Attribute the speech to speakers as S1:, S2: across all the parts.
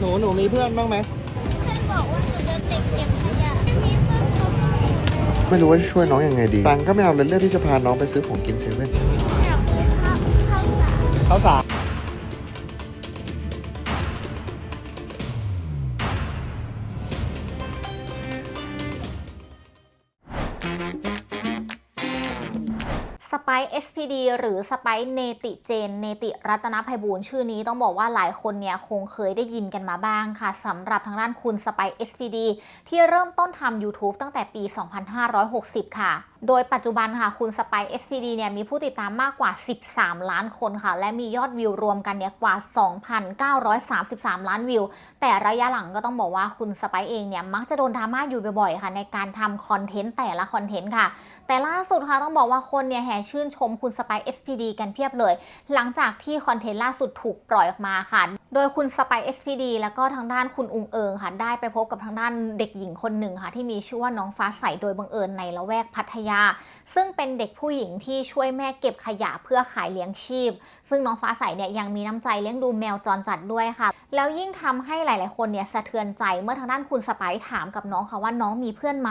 S1: หนูหนูมีเพื่อนบ้างไหม
S2: เพื่อนบอกว่าหนูเป็นเด็กเก็บขยะไม่มีเพื่อนเขาเลย
S3: ไม่รู้ว่าจะช่วยน้องยังไงดีตังค์ก็ไม่เอาเลยเลือกที่จะพาน้องไปซื้อของกินเซเว่น
S2: อยากซื้อข้าวข้าวสาร
S1: เขาสาร
S4: ส ไปเอสพีดีหรือสไปเนติเจน เนติรัตนภัยบูลย์ชื่อนี้ต้องบอกว่าหลายคนเนี่ยคงเคยได้ยินกันมาบ้างค่ะสำหรับทางด้านคุณสไปเอสพีดีที่เริ่มต้นทำ YouTube ตั้งแต่ปี 2560 ค่ะ โดยปัจจุบันค่ะคุณสไปซ์ SPD เนี่ยมีผู้ติดตามมากกว่า 13 ล้านคนค่ะ และมียอดวิวรวมกันเนี่ยกว่า 2,933 ล้านวิว แต่ระยะหลังก็ต้องบอกว่าคุณสไปเองเนี่ยมักจะโดนดราม่าอยู่บ่อยๆค่ะ ในการทำคอนเทนต์แต่ละคอนเทนต์ค่ะ แต่ล่าสุดค่ะต้องบอกว่าคนเนี่ยแห่ชื่นชมคุณสไปซ์ SPD กันเพียบเลย หลังจากที่คอนเทนต์ล่าสุดถูกปล่อยออกมาค่ะ โดยคุณสไปซ์ SPD แล้วก็ทางด้านคุณอุงเอิงค่ะได้ไปพบกับทางด้านเด็กหญิงคนหนึ่งค่ะที่มีชื่อว่าน้องฟ้าใสโดยบังเอิญในละแวกพัทยาซึ่งเป็นเด็กผู้หญิงที่ช่วยแม่เก็บขยะเพื่อขายเลี้ยงชีพ ซึ่งน้องฟ้าใสเนี่ยยังมีน้ำใจเลี้ยงดูแมวจรจัดด้วยค่ะ แล้วยิ่งทำให้หลาย ๆ คนเนี่ยสะเทือนใจเมื่อทางด้านคุณสไปถามกับน้องค่ะว่าน้องมีเพื่อนไหม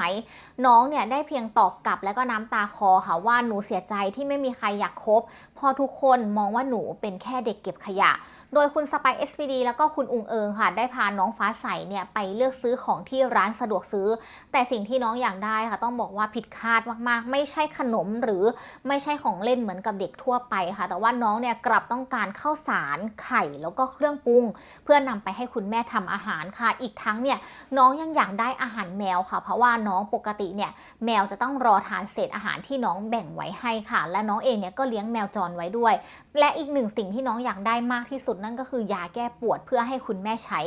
S4: น้องเนี่ยได้เพียงตอบกลับแล้วก็น้ำตาคอค่ะว่าหนูเสียใจที่ไม่มีใครอยากคบพอทุกคนมองว่าหนูเป็นแค่เด็กเก็บขยะ โดยคุณสไปซ์ SPD แล้วก็คุณอุงเอิงค่ะ ได้พาน้องฟ้าใสเนี่ยไปเลือกซื้อของที่ร้านสะดวกซื้อ แต่สิ่งที่น้องอยากได้ค่ะ ต้องบอกว่าผิดคาดมาก ๆ ไม่ใช่ขนมหรือไม่ใช่ของเล่นเหมือนกับเด็กทั่วไปค่ะ แต่ว่าน้องเนี่ยกลับต้องการข้าวสารไข่แล้วก็เครื่องปรุงพื่อนำไปให้คุณแม่ทำอาหารค่ะ อีกทั้งเนี่ยน้องยังอยากได้อาหารแมวค่ะ เพราะว่าน้องปกติเนี่ยแมวจะต้องรอทานเศษอาหารที่น้องแบ่งไว้ให้ค่ะ และน้องเองเนี่ยก็เลี้ยงแมวจรไว้ด้วย และอีกหนึ่งสิ่งที่น้องอยากได้มากที่สุดนั่นก็คือยาแก้ปวดเพื่อให้คุณแม่ใช้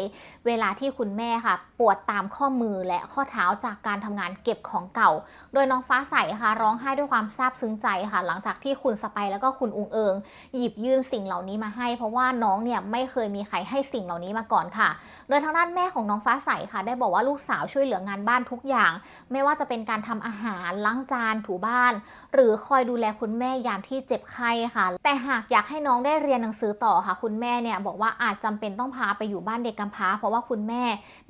S4: เวลาที่คุณแม่ค่ะ ปวดตามข้อมือและข้อเท้าจากการทำงานเก็บของเก่า โดยน้องฟ้าใสค่ะ ร้องไห้ด้วยความซาบซึ้งใจค่ะ หลังจากที่คุณสไปแล้วก็คุณอุงเอิงหยิบยื่นสิ่งเหล่านี้มาให้ เพราะว่าน้องเนี่ยไม่เคยมีใครให้สิ่งเหล่านี้มาก่อนค่ะ โดยทางด้านแม่ของน้องฟ้าใสค่ะ ได้บอกว่าลูกสาวช่วยเหลืองานบ้านทุกอย่าง ไม่ว่าจะเป็นการทำอาหารล้างจานถูบ้าน หรือคอยดูแลคุณแม่ยามที่เจ็บไข้ค่ะ แต่หากอยากให้น้องได้เรียนหนังสือต่อค่ะ คุณแม่เนี่ยบอกว่าอาจจำเป็นต้องพาไปอยู่บ้านเด็กกำพร้า เพราะว่าคุณแม่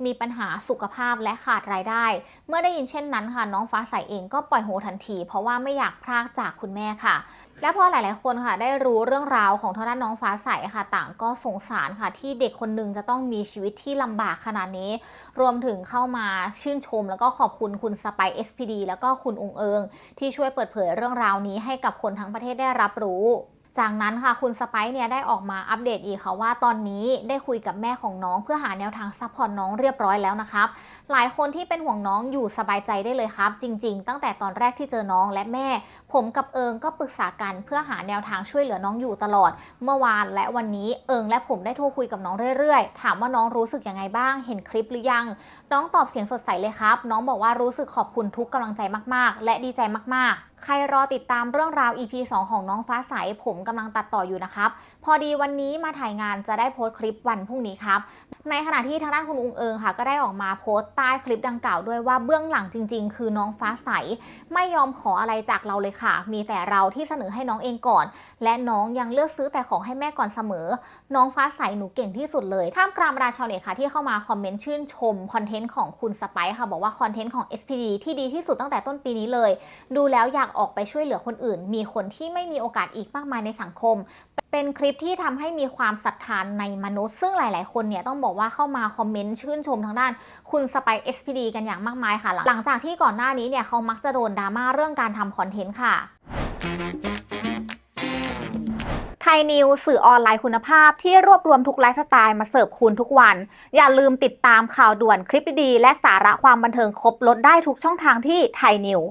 S4: มีปัญหาสุขภาพและขาดรายได้ เมื่อได้ยินเช่นนั้นค่ะ น้องฟ้าใสเองก็ปล่อยโฮทันที เพราะว่าไม่อยากพรากจากคุณแม่ค่ะและพอหลาย ๆ คนค่ะได้รู้เรื่องราวของทางด้านน้องฟ้าใสค่ะ ต่างก็สงสารค่ะที่เด็กคนหนึ่งจะต้องมีชีวิตที่ลำบากขนาดนี้ รวมถึงเข้ามาชื่นชม แล้วก็ขอบคุณคุณสไปเอสพีดีแล้วก็คุณองเอิง ที่ช่วยเปิดเผยเรื่องราวนี้ให้กับคนทั้งประเทศได้รับรู้ จากนั้นค่ะคุณสไปซ์เนี่ยได้ออกมาอัปเดตอีกค่ะว่าตอนนี้ได้คุยกับแม่ของน้องเพื่อหาแนวทางซัพพอร์ตน้องเรียบร้อยแล้วนะครับ หลายคนที่เป็นห่วงน้องอยู่สบายใจได้เลยครับ จริง ๆ ตั้งแต่ตอนแรกที่เจอน้องและแม่ ผมกับเอิงก็ปรึกษากันเพื่อหาแนวทางช่วยเหลือน้องอยู่ตลอด เมื่อวานและวันนี้เอิงและผมได้โทรคุยกับน้องเรื่อยๆ ถามว่าน้องรู้สึกยังไงบ้าง เห็นคลิปหรือยัง น้องตอบเสียงสดใสเลยครับ น้องบอกว่ารู้สึกขอบคุณทุกกำลังใจมากๆ และดีใจมากๆ ใครรอติดตามเรื่องราว EP 2 ของน้องฟ้าใสผมกำลังตัดต่ออยู่นะครับ พอดีวันนี้มาถ่ายงานจะได้โพสต์คลิปวันพรุ่งนี้ครับ ในขณะที่ทางด้านคุณอุงเอิงค่ะ ก็ได้ออกมาโพสต์ใต้คลิปดังกล่าวด้วยว่าเบื้องหลังจริง ๆ คือน้องฟ้าใส ไม่ยอมขออะไรจากเราเลยค่ะ มีแต่เราที่เสนอให้น้องเองก่อน และน้องยังเลือกซื้อแต่ของให้แม่ก่อนเสมอ น้องฟ้าใสหนูเก่งที่สุดเลยท่ามกลางบรรดาชาวเน็ตค่ะที่เข้ามาคอมเมนต์ชื่นชมคอนเทนต์ของคุณสไปซ์ค่ะบอกว่าคอนเทนต์ของ SPD ที่ดีที่สุดตั้งแต่ต้นปีนี้เลย ดูแล้วอยากออกไปช่วยเหลือคนอื่น มีคนที่ไม่มีโอกาสอีกมากมายในสังคม เป็นคลิปที่ทำให้มีความศรัทธานในมนุษย์ ซึ่งหลาย ๆ คนเนี่ยต้องบอกว่าเข้ามาคอมเมนต์ชื่นชมทางด้านคุณสไปซ์ SPD กันอย่างมากมายค่ะ หลังจากที่ก่อนหน้านี้เนี่ยเขามักจะโดนดราม่าเรื่องการทำคอนเทนต์ค่ะไทยนิวสื่อออนไลน์คุณภาพที่รวบรวมทุกไลฟ์สไตล์มาเสิร์ฟคุณทุกวัน อย่าลืมติดตามข่าวด่วนคลิปดี และสาระความบันเทิงครบลดได้ทุกช่องทางที่ไทยนิว